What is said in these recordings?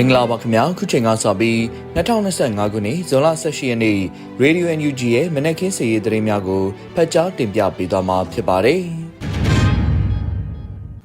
မင်္ဂလာပါခင်ဗျာခုချိန်ကစပြီး2025ခုနှစ်ဇွန်လ18ရက်နေ့ Radio NUG ရဲ့မနက်ခင်းစီရေးသတင်းများကိုဖတ်ကြားတင်ပြပေးသွားမှာဖြစ်ပါတယ်။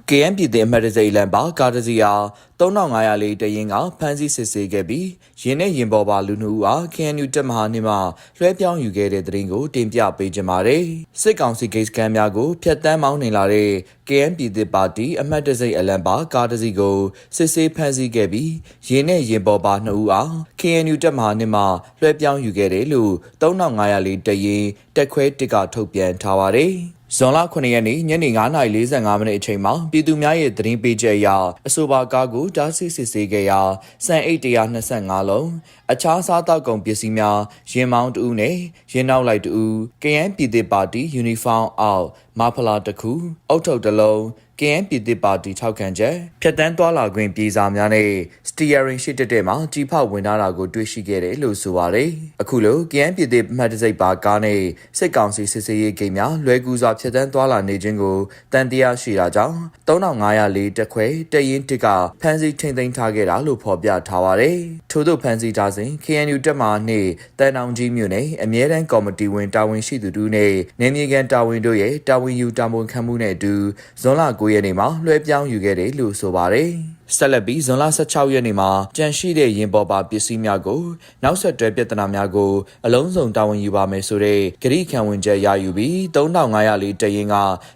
KM ပြည်တဲ့အမှတ်တစိလန်ပါကာတစီယာ3500လေးတရင်ကဖမ်းဆီးစစ်ဆေးခဲ့ပြီးရင်းနဲ့ရင်ပေါ်ပါလူနှူအား KNU တက်မဟာနှင့်မှလွှဲပြောင်းယူခဲ့တဲ့တဲ့ရင်ကိုတင်ပြပေးကြပါမယ်။စစ်ကောင်စီဂိတ်စကန်များကိုဖျက်ဆီးမောင်းနှင်လာတဲ့ KM ပြည်သစ်ပါတီအမှတ်တစိအလံပါကာတစီကိုစစ်ဆေးဖမ်းဆီးခဲ့ပြီးရင်းနဲ့ရင်ပေါ်ပါ2ဦးအား KNU တက်မဟာနှင့်မှလွှဲပြောင်းယူခဲ့တယ်လို့3500လေးတရင်တက်ခွဲတစ်ကထုတ်ပြန်ထားပါတယ်။ဇွန်လ9ရက်နေ့ညနေ9:45မိနစ်အချိန်မှာပြည်သူများရဲ့သတင်းပေးချက်အရအဆိုပါကားကိုတားဆီးစစ်ဆေးခဲ့ရာစံအိတ်125လုံးအခြားစားတောက်ကုန်ပစ္စည်းများရင်မောင်းတူနဲ့ရင်နောက်လိုက်တူကရန်ပြည်သစ်ပါတီယူနီဖောင်းအောက်မဖလာတစ်ခုအုတ်ထုတ်တစ်လုံး KN ပြည်သစ်ပါတီထောက်ခံချက်ဖြတ်တန်းသွားလာခွင့်ပြည်စာများနဲ့စတီယာရင်ရှိတက်တဲ့မှာကြီးဖောက်ဝင်ထားတာကိုတွေ့ရှိခဲ့တယ်လို့ဆိုပါတယ်။အခုလို KN ပြည်သစ်မှတ်တစိပ်ပါကားနဲ့စစ်ကောင်စီစစ်စေးရေးဂိမ်းများလွဲကူစွာဖြတ်တန်းသွားလာနေခြင်းကိုတန်တရားရှိတာကြောင့်3504တက်ခွဲတရင်တစ်ကဖမ်းဆီးထိန်သိမ်းထားခဲ့တာလို့ဖော်ပြထားပါတယ်။ထို့သို့ဖမ်းဆီးထားစဉ် KNU တက်မှာနှင့်တန်တောင်ကြီးမြို့နယ်အမြဲတမ်းကော်မတီဝင်တာဝန်ရှိသူတို့နဲ့နေမြေကန်တာဝန်တို့ရဲ့တာဝန်ယူတာဝန်ခံမှုနဲ့အတူဇွန်လ9ရက်နေ့မှာလွှဲပြောင်းယူခဲ့တယ်လို့ဆိုပါတယ်။ဆက်လက်ပြီးဇွန်လ16ရက်နေ့မှာကြန့်ရှိတဲ့ရင်ပေါ်ပါပစ္စည်းများကိုနောက်ဆက်တွဲပြဿနာများကိုအလုံးစုံတာဝန်ယူပါမယ်ဆိုတဲ့ဂရိခံဝင်ချက်ရယူပြီး3500လေးတရင်က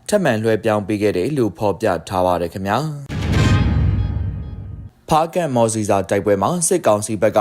ထပ်မံလွှဲပြောင်းပေးခဲ့တယ်လို့ဖော်ပြထားပါတယ်ခင်ဗျာ။ဖားကန်မော်စီစာတိုက်ပွဲမှာစစ်ကောင်စီဘက်က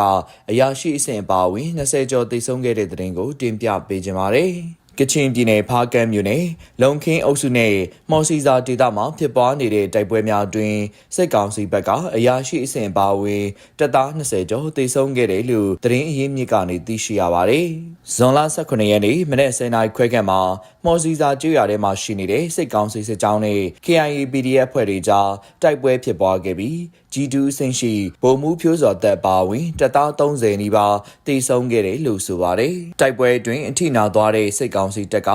အရာရှိအဆင့်အပါအဝင်20ကျော်တိတ်ဆုံးခဲ့တဲ့တဲ့တင်ကိုတင်ပြပေးကြပါမယ်။ ကချင်ပြည်နယ်ဖားကမ်းမြို့နယ်လုံခင်းအုပ်စုနဲ့မော်စီစာဒေသမှာဖြစ်ပွားနေတဲ့တိုက်ပွဲများအတွင်းစစ်ကောင်စီဘက်ကအရာရှိအဆင့်ပါဝင်တပ်သား20ကျော်သေဆုံးခဲ့တယ်လို့သတင်းအရင်းမြစ်ကနေသိရှိရပါတယ်။ဇွန်လ18ရက်နေ့မနေ့10နာရီခွဲခန့်မှာမော်စီစာကျွော်ထဲမှာရှိနေတဲ့စစ်ကောင်စီစစ်ကြောင်းနဲ့ KIA PDF ဖွဲ့တွေကြားတိုက်ပွဲဖြစ်ပွားခဲ့ပြီး G2 အဆင့်ရှိဗိုလ်မှူးဖြိုးစော်တပ်ပါဝင်တပ်သား30နီးပါးတေဆုံးခဲ့တယ်လို့ဆိုပါတယ်။တိုက်ပွဲအတွင်းအထိနာသွားတဲ့စစ်ကောင်စီတပ်က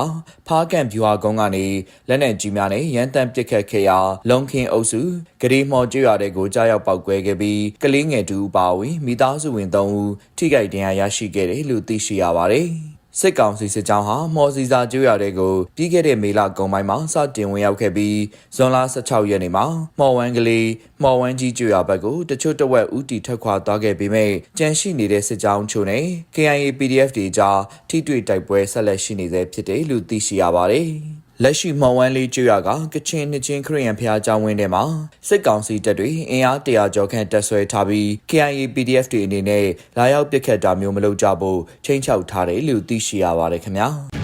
ဖားကန်ဗျူဟာကုန်းကနေလက်နက်ကြီးများနဲ့ရန်တမ်းပစ်ခတ်ခဲ့ရာလုံခင်းအုပ်စုဂရီမော်ကျွာတဲ့ကိုကြားရောက်ပောက်ကွဲခဲ့ပြီးကလေးငယ်တူပါဝင်မိသားစုဝင်3ဦးထိခိုက်ဒဏ်ရာရရှိခဲ့တယ်လို့သိရှိရပါတယ်။ စစ်ကောင်စီစစ်ကြောင်းဟာမော်စီစာကျွော်တွေကိုပြီးခဲ့တဲ့မေလကုန်ပိုင်းမှာစတင်ဝင်ရောက်ခဲ့ပြီးဇွန်လ16ရက်နေ့မှာမော်ဝမ်ကလေးမော်ဝမ်ကြီးကျွော်ဘက်ကိုတချို့တဝက်ဦးတီထွက်ခွာသွားခဲ့ပေမဲ့ကြန့်ရှိနေတဲ့စစ်ကြောင်းချို့နဲ့ KIA PDF တွေကြားထိတွေ့တိုက်ပွဲဆက်လက်ရှိနေဆဲဖြစ်တယ်လို့သိရှိရပါတယ်။ လက်ရှိမော်ဝမ်းလေးကျွရကကချင်နှစ်ချင်းခရီးယန်ဖျားကျောင်းဝင်းထဲမှာစစ်ကောင်စီတပ်တွေအင်အားတရာကျော်ခန့်တပ်ဆွဲထားပြီး KIA PDF တွေအနေနဲ့လာရောက်ပစ်ခတ်တာမျိုးမလုပ်ကြဖို့ချိန်ချောက်ထားတယ်လို့သိရှိရပါတယ်ခင်ဗျာ။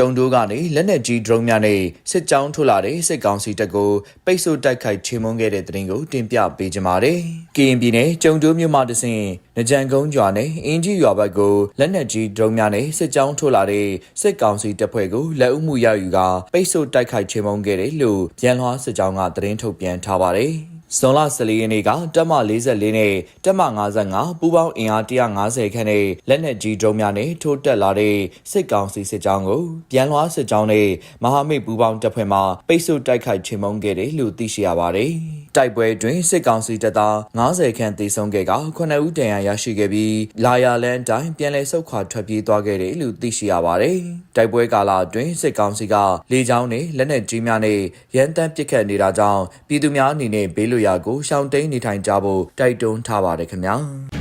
ကျုံတို့ကနေလက်နက်ကြီး drone များနဲ့စစ်ကြောင်းထုတ်လာတဲ့စစ်ကောင်စီတပ်ကိုပိတ်ဆို့တိုက်ခိုက်ချေမှုန်းခဲ့တဲ့တဲ့တင်ကိုတင်ပြပေးကြပါမယ်။ကရင်ပြည်နယ်ကျုံတို့မြို့မှာတဆင်နကြံကုန်းကျွာနဲ့အင်းကြီးရွာဘက်ကိုလက်နက်ကြီး drone များနဲ့စစ်ကြောင်းထုတ်လာတဲ့စစ်ကောင်စီတပ်ဖွဲ့ကိုလက်ဦးမှုရယူကပိတ်ဆို့တိုက်ခိုက်ချေမှုန်းခဲ့တယ်လို့ပြန်လွှားစစ်ကြောင်းကသတင်းထုတ်ပြန်ထားပါတယ်။ ဇွန်လ14ရက်နေ့ကတပ်မ44နဲ့တပ်မ55ပူးပေါင်းအင်အား150ခန့်နဲ့လက်နက်ကြီးဒုံးများနဲ့ထိုးတက်လာတဲ့စစ်ကောင်စီစစ်ကြောင်းကိုပြန်လွှားစစ်ကြောင်းနဲ့မဟာမိတ်ပူးပေါင်းတပ်ဖွဲ့မှပိတ်ဆို့တိုက်ခိုက်ချေမှုန်းခဲ့တယ်လို့သိရှိရပါတယ်။တိုက်ပွဲတွင်စစ်ကောင်စီတပ်သား90ခန့်သေဆုံးခဲ့က9ဦးဒဏ်ရာရရှိခဲ့ပြီးလာယာလန်တိုင်းပြန်လည်ဆုတ်ခွာထွက်ပြေးသွားခဲ့တယ်လို့သိရှိရပါတယ်။တိုက်ပွဲကာလအတွင်းစစ်ကောင်စီကလေကြောင်းနဲ့လက်နက်ကြီးများနဲ့ရန်တမ်းပစ်ခတ်နေတာကြောင့်ပြည်သူများအနေနဲ့ဘေးလွတ်ရာကိုရှောင်တိန်နေထိုင်ကြဖို့တိုက်တွန်းထားပါတယ်ခင်ဗျာ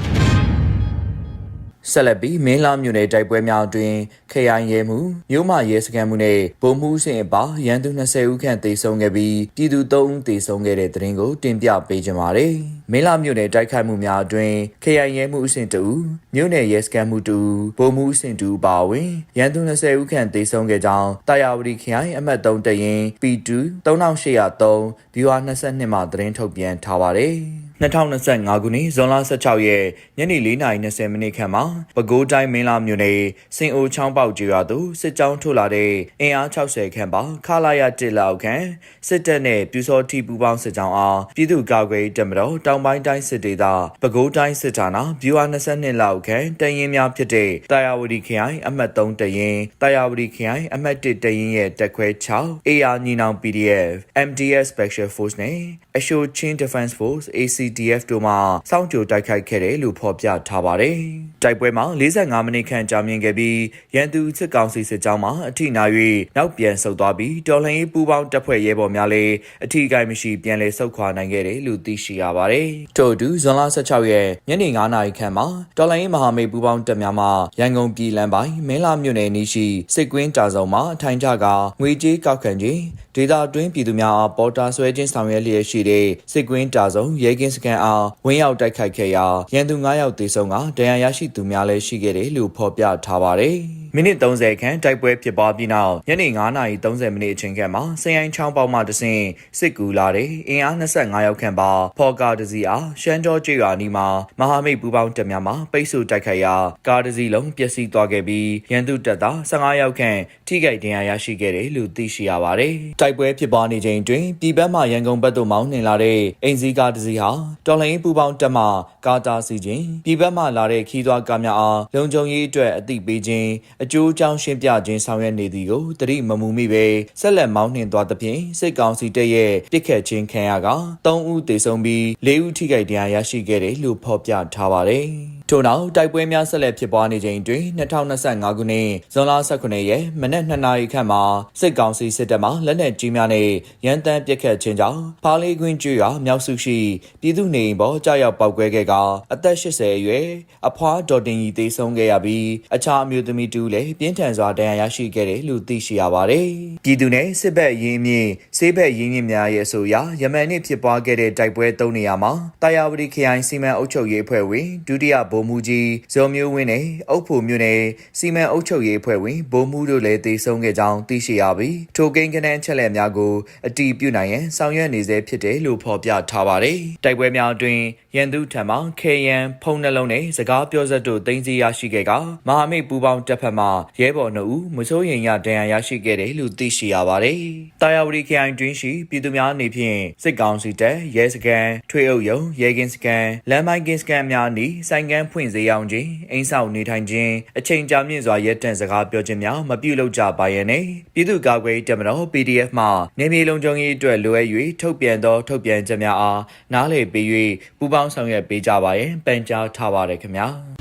ဆက်လက်ပြီးမင်းလာမြို့နယ်တိုက်ပွဲများအတွင်းခရိုင်ရဲမှုမြို့မရဲစခန်းမှုနဲ့ဗိုလ်မှူးစင်အပါရန်သူ20ဦးခန့်သေဆုံးခဲ့ပြီးပြည်သူ3ဦးသေဆုံးခဲ့တဲ့တဲ့ရင်ကိုတင်ပြပေးကြပါမယ်။မင်းလာမြို့နယ်တိုက်ခိုက်မှုများအတွင်းခရိုင်ရဲမှုအဆင့်2ဦးမြို့နယ်ရဲစခန်းမှု2ဦးဗိုလ်မှူးအဆင့်2ဦးပါဝင်ရန်သူ20ဦးခန့်သေဆုံးခဲ့ကြောင်းတာယာဝတီခရိုင်အမှတ်3တရင် P2 3803 viewer 22မှာသတင်းထုတ်ပြန်ထားပါတယ်။ 2025ခုနှစ်ဇွန်လ16ရက်ညနေ4:20မိနစ်ခန့်မှာပဲခူးတိုင်းမင်းလာမြို့နယ်စင်အိုချောင်းပေါက်ကျွာသို့စစ်ကြောင်းထုတ်လာတဲ့အင်အား60ခန့်ပါခလာရတစ်လောက်ခန့်စစ်တပ်နဲ့ပြူစောတိပူပေါင်းစစ်ကြောင်းအားပြည်သူ့ကာကွယ်တပ်မတော်တောင်ပိုင်းတိုင်းစစ်ဒေသပဲခူးတိုင်းစစ်ဌာနဗျူဟာ22လောက်ခန့်တရင်များဖြစ်တဲ့တာယာဝတီခရိုင်အမှတ်3တရင်တာယာဝတီခရိုင်အမှတ်1တရင်ရဲ့တက်ခွဲ6 AR ညီနောင် PDF MDS Special Force နဲ့အရှိုချင်း Defense Force AC CDF တို့မှစောင့်ကြိုတိုက်ခိုက်ခဲ့တယ်လို့ဖော်ပြထားပါတယ်။တိုက်ပွဲမှာ45မိနစ်ခန့်ကြာမြင့်ခဲ့ပြီးရန်သူစစ်ကောင်စီစစ်ကြောင်းမှအထိနာ၍နောက်ပြန်ဆုတ်သွားပြီးတော်လှန်ရေးပူးပေါင်းတပ်ဖွဲ့ရဲဘော်များလည်းအထိကိုက်မရှိပြန်လည်ဆုတ်ခွာနိုင်ခဲ့တယ်လို့သိရှိရပါတယ်။ထို့အတူဇွန်လ16ရက်ညနေ9နာရီခန့်မှာတော်လှန်ရေးမဟာမိတ်ပူးပေါင်းတပ်များမှရန်ကုန်ပြည်လမ်းပိုင်းမင်းလာမြို့နယ်နီးရှိစစ်ကွင်းတာဆောင်မှာထိုင်ကြကငွေကြေးကောက်ခံခြင်းဒေတာတွင်းပြည်သူများအားပေါ်တာဆွဲခြင်းဆောင်ရွက်လျက်ရှိတဲ့စစ်ကွင်းတာဆောင်ရဲကင်းစကန်အားဝင်းရောက်တိုက်ခိုက်ခဲ့ရာရန်သူ9ယောက်သေဆုံးကဒဏ်ရာရရှိသူများလည်းရှိခဲ့တယ်လို့ဖော်ပြထားပါတယ်။ မိနစ်30ခန့်တိုက်ပွဲဖြစ်ပွားပြီးနောက်ညနေ9:30မိနစ်အချိန်ခန့်မှာစရိုင်းချောင်းပေါက်မှတဆင့်စစ်ကူလာတဲ့အင်အား25ယောက်ခန့်ပါဖော်ကားတစ်စီးအားရှမ်းကျော်ကျေးရွာနီးမှာမဟာမိတ်ပူးပေါင်းတပ်များမှပိတ်ဆို့တိုက်ခိုက်ရာကားတစ်စီးလုံးပျက်စီးသွားခဲ့ပြီးရန်သူတပ်သား15ယောက်ခန့်ထိခိုက်ဒဏ်ရာရရှိခဲ့တယ်လို့သိရှိရပါတယ်။တိုက်ပွဲဖြစ်ပွားနေချိန်တွင်ပြည်ပမှရန်ကုန်ဘက်သို့မောင်းနှင်လာတဲ့အင်ဇီကားတစ်စီးဟာတော်လှန်ရေးပူးပေါင်းတပ်မှကာတာစီခြင်းပြည်ပမှလာတဲ့ခီးသွွားကားများအားလုံခြုံရေးအတွက်အသိပေးခြင်းအကျိုးအကြောင်းရှင်းပြခြင်းဆောင်ရွက်နေသည်ကိုတတိမမူမိပဲဆက်လက်မောင်းနှင်သွားသဖြင့်စစ်ကောင်စီတပ်ရဲ့တစ်ခတ်ခြင်းခံရက3ဦးသေဆုံးပြီး4ဦးထိခိုက်ဒဏ်ရာရရှိခဲ့တယ်လို့ဖော်ပြထားပါတယ်။ ထို့နောက်တိုက်ပွဲများဆက်လက်ဖြစ်ပွားနေချိန်တွင်2025ခုနှစ်ဇွန်လ18ရက်မနက်2နာရီခန့်မှာစစ်ကောင်စီစစ်တပ်မှလက်နက်ကြီးများနဲ့ရန်တမ်းပစ်ခတ်ခြင်းကြောင့်ဖားလေးကွင်းကျွော်မြောက်စုရှိပြည်သူနေအိမ်ပေါ်ကြားရောက်ပောက်ကွဲခဲ့ကအသက်80အရွယ်အဖွားဒေါ်တင်ကြီးသေဆုံးခဲ့ရပြီးအခြားအမျိုးသမီးတူလည်းပြင်းထန်စွာဒဏ်ရာရရှိခဲ့တယ်လို့သိရှိရပါတယ်။ပြည်သူနဲ့စစ်ဘက်ရင်းမြစ်ဆေးဘက်ရင်းမြစ်များရဲ့အဆိုအရယမန်နေ့ဖြစ်ပွားခဲ့တဲ့တိုက်ပွဲ၃နေရာမှာတာယာဝတီခရိုင်စီမံအုပ်ချုပ်ရေးအဖွဲ့ဝင်ဒုတိယဗိုလ်မှူးကြီးဇော်မျိုးဝင်းနဲ့အုပ်ဖို့မြို့နယ်စီမံအုပ်ချုပ်ရေးအဖွဲ့ဝင်ဗိုလ်မှူးတို့လည်းသေဆုံးခဲ့ကြောင်းသိရှိရပြီးထိုကိန်းကနန်းချက်လက်များကိုအတီးပြုနိုင်ရန်ဆောင်ရွက်နေဆဲဖြစ်တယ်လို့ဖော်ပြထားပါတယ်။တိုက်ပွဲများအတွင်းရန်သူထံမှ KN ဖုံနှလုံးနဲ့စကားပြောစက်တို့တင်စီရရှိခဲ့ကမဟာမိတ်ပူပေါင်းတပ်ဖက်မှရဲဘော်2ဦးမစိုးရင်ရဒဏ်ရာရရှိခဲ့တယ်လို့သိရှိရပါတယ်။တာယာဝတီခရိုင်တွင်းရှိပြည်သူများအနေဖြင့်စစ်ကောင်စီတပ်ရဲစခန်းထွေအုပ်ရုံရဲကင်းစခန်းလမ်းမိုင်းကင်းစခန်းများနီးဆိုင်ကန်းဖွင့်စေအောင်ခြင်းအိမ်ဆောက်နေထိုင်ခြင်းအချိန်ကြာမြင့်စွာရဲတန့်စကားပြောခြင်းများမပြုလုပ်ကြပါရနဲ့ပြည်သူ့ကာကွယ်တပ်မတော် PDF မှနေမြေလုံခြုံရေးအတွက်လိုအပ်၍ထုတ်ပြန်သောထုတ်ပြန်ချက်များအားနားလည်ပေး၍ပူးပေါင်းဆောင်ရွက်ပေးကြပါရန်ပန်ကြားထားပါတယ်ခင်ဗျာ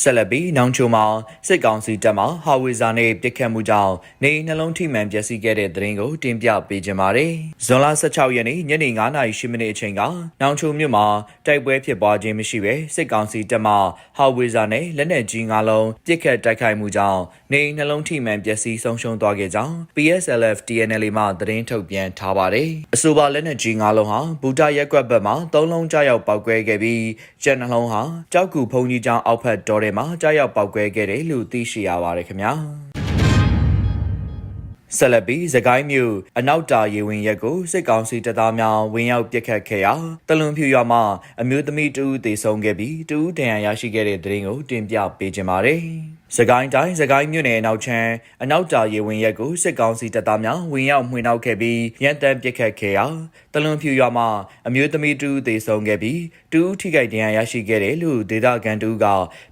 ဆက်လက်ပြီးနောင်ချိုမှာစစ်ကောင်စီတပ်မှဟာဝီဇာနဲ့ပစ်ခတ်မှုကြောင့်နေနှလုံးထိမှန်ပျက်စီးခဲ့တဲ့တဲ့ရင်ကိုတင်ပြပေးကြပါမယ်။ဇွန်လ16ရက်နေ့ညနေ9:08မိနစ်အချိန်ကနောင်ချိုမြို့မှာတိုက်ပွဲဖြစ်ပွားခြင်းမရှိဘဲစစ်ကောင်စီတပ်မှဟာဝီဇာနဲ့လက်နက်ကြီး၅လုံးပစ်ခတ်တိုက်ခိုက်မှုကြောင့်နေနှလုံးထိမှန်ပျက်စီးဆုံးရှုံးသွားခဲ့ကြောင်း PSLF TNL မှသတင်းထုတ်ပြန်ထားပါတယ်။အဆိုပါလက်နက်ကြီး၅လုံးဟာဘူတာရက်ကွက်ဘက်မှ၃လုံးကြားရောက်ပောက်ကွဲခဲ့ပြီးကျန်နှလုံးဟာကြောက်ကူဖုန်ကြီးကျောင်းအောက်ဖက်တော်ထဲမှာကြားရောက်ပောက်ကွဲခဲ့တယ်လို့သိရှိရပါတယ်ခင်ဗျာဆလဘီစကိုင်းမြို့အနောက်တာရေဝင်ရက်ကိုစစ်ကောင်စီတပ်သားများဝင်ရောက်ပစ်ခတ်ခဲ့ရာတလွန်ဖြူရွာမှာအမျိုးသမီးတူသေဆုံးခဲ့ပြီးတူဒဏ်ရာရရှိခဲ့တဲ့တဲ့ရင်ကိုတင်ပြပေးခြင်းပါတယ်စကိုင်းတိုင်းစကိုင်းမြို့နယ်အနောက်ချမ်းအနောက်တာရေဝင်ရက်ကိုစစ်ကောင်စီတပ်သားများဝင်ရောက်မှွေနှောက်ခဲ့ပြီးရန်တမ်းပစ်ခတ်ခဲ့ရာ တလွန်ဖြူရွာမှာအမျိုးသမီးတူသေဆုံးခဲ့ပြီးတူထိခိုက်ဒဏ်ရာရရှိခဲ့တယ်လို့ဒေသခံတူက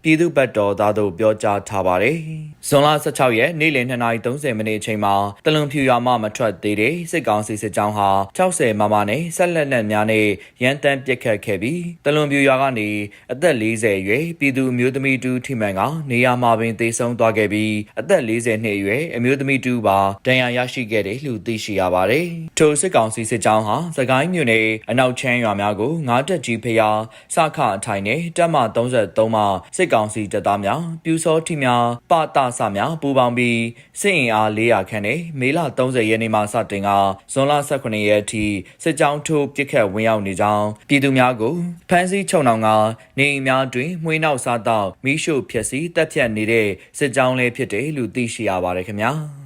ပြည်သူ့ဘက်တော်သားတို့ပြောကြားထားပါတယ်။ဇွန်လ16ရက်နေ့လယ်2:30မိနစ်အချိန်မှာတလွန်ဖြူရွာမှမထွက်သေးတဲ့စစ်ကောင်စီစစ်ကြောင်းဟာ60မမနဲ့ဆက်လက်နက်များနဲ့ရန်တမ်းပစ်ခတ်ခဲ့ပြီးတလွန်ဖြူရွာကနေအသက်40အရွယ်ပြည်သူအမျိုးသမီးတူထိမှန်ကနေရာမှာပင်သေဆုံးသွားခဲ့ပြီးအသက်40နှစ်အရွယ်အမျိုးသမီးတူပါဒဏ်ရာရရှိခဲ့တယ်လို့သိရှိရပါတယ်။ထိုစစ်ကောင်စီစစ်ကြောင်းဟာစကိုင်းမြို့နယ်အနောက်ချမ်းရွာများကိုငါးတက်ကြီးဖျားစခအထိုင်နဲ့တပ်မ33မှစစ်ကောင်စီတပ်သားများပြူစောထိများပတဆများပူးပေါင်းပြီးစစ်အင်အား400ခန့်နဲ့မေလ30ရက်နေ့မှစတင်ကဇွန်လ18ရက်အထိစစ်ကြောင်းထိုးပစ်ခတ်ဝင်ရောက်နေကြောင်းပြည်သူများကိုဖမ်းဆီးချုပ်နှောင်ကနေအိမ်များတွင်မှွေးနောက်စားတော့မိရှုဖျက်ဆီးတပ်ဖြတ်နေတဲ့စစ်ကြောင်းလေးဖြစ်တယ်လို့သိရှိရပါတယ်ခင်ဗျာ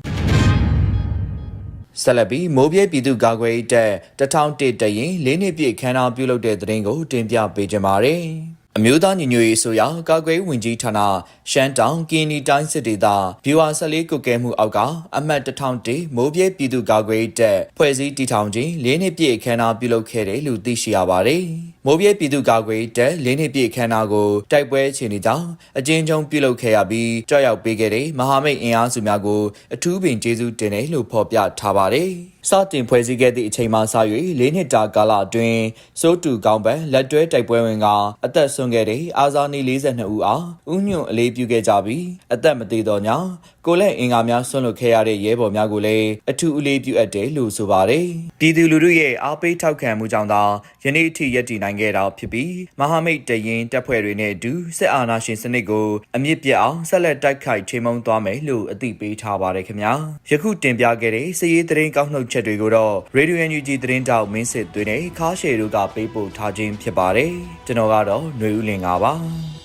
ဆက်လက်ပြီးမိုးပြဲပြည်သူ့ကာကွယ်ရေးတပ်တထောင်တစ်တရင်လေးနှစ်ပြည့်ခမ်းနားပြုလုပ်တဲ့တဲ့ရင်ကိုတင်ပြပေးကြပါမယ်။အမျိုးသားညီညွတ်ရေးဆိုရာကာကွယ်ဝင်ကြီးဌာနရှမ်းတောင်ကင်းနီတိုင်းစစ်ဒေသဗျူဟာ14ကုကဲမှုအောက်ကအမှတ်1001မိုးပြဲပြည်သူ့ကာကွယ်ရေးတပ်ဖွဲ့စည်းတည်ထောင်ခြင်း၄နှစ်ပြည့်အခမ်းအနားပြုလုပ်ခဲ့တယ်လို့သိရှိရပါတယ်။ မိုးပြဲပြည်သူ့ကာကွယ်ရေးတပ်၄နှစ်ပြည့်အခမ်းအနားကိုတိုက်ပွဲအခြေအနေကြောင့်အကျဉ်းချုပ်ပြုလုပ်ခဲ့ရပြီးကြောက်ရောက်ပေးခဲ့တဲ့မဟာမိတ်အင်အားစုများကိုအထူးပင်ကျေးဇူးတင်တယ်လို့ဖော်ပြထားပါတယ်။စတင်ဖွဲ့စည်းခဲ့သည့်အချိန်မှစ၍၄နှစ်တာကာလအတွင်းစိုးတူကောင်းပန်လက်တွဲတိုက်ပွဲဝင်ကအသက်ဆုံးခဲ့တဲ့အာဇာနည်42ဦးအားဥညွန့်အလေးပြုခဲ့ကြပြီးအသက်မသေးတော့ညကိုလက်အင်္ဂါများဆွန့်လွတ်ခဲ့ရတဲ့ရဲဘော်များကိုလည်းအထူးအလေးပြုအပ်တယ်လို့ဆိုပါတယ်။ပြည်သူလူထုရဲ့အားပေးထောက်ခံမှုကြောင့်သာယနေ့အထိရည်တည်နိုင်ခဲ့တာဖြစ်ပြီးမဟာမိတ်တရင်တပ်ဖွဲ့တွေနဲ့အတူစစ်အာဏာရှင်စနစ်ကိုအမြင့်ပြတ်အောင်ဆက်လက်တိုက်ခိုက်ထိမုံသွားမယ်လို့အသိပေးထားပါတယ်ခင်ဗျာ။ယခုတင်ပြခဲ့တဲ့စည်ရေးသတင်းကောက်နှုတ်ချက်တွေကိုတော့ Radio NUG သတင်းတောက်မင်းစစ်သွေးနဲ့ခါရှေတို့ကပေးပို့ထားခြင်းဖြစ်ပါတယ်။ကျွန်တော်ကတော့ຫນွေဦးလင်ပါပါ။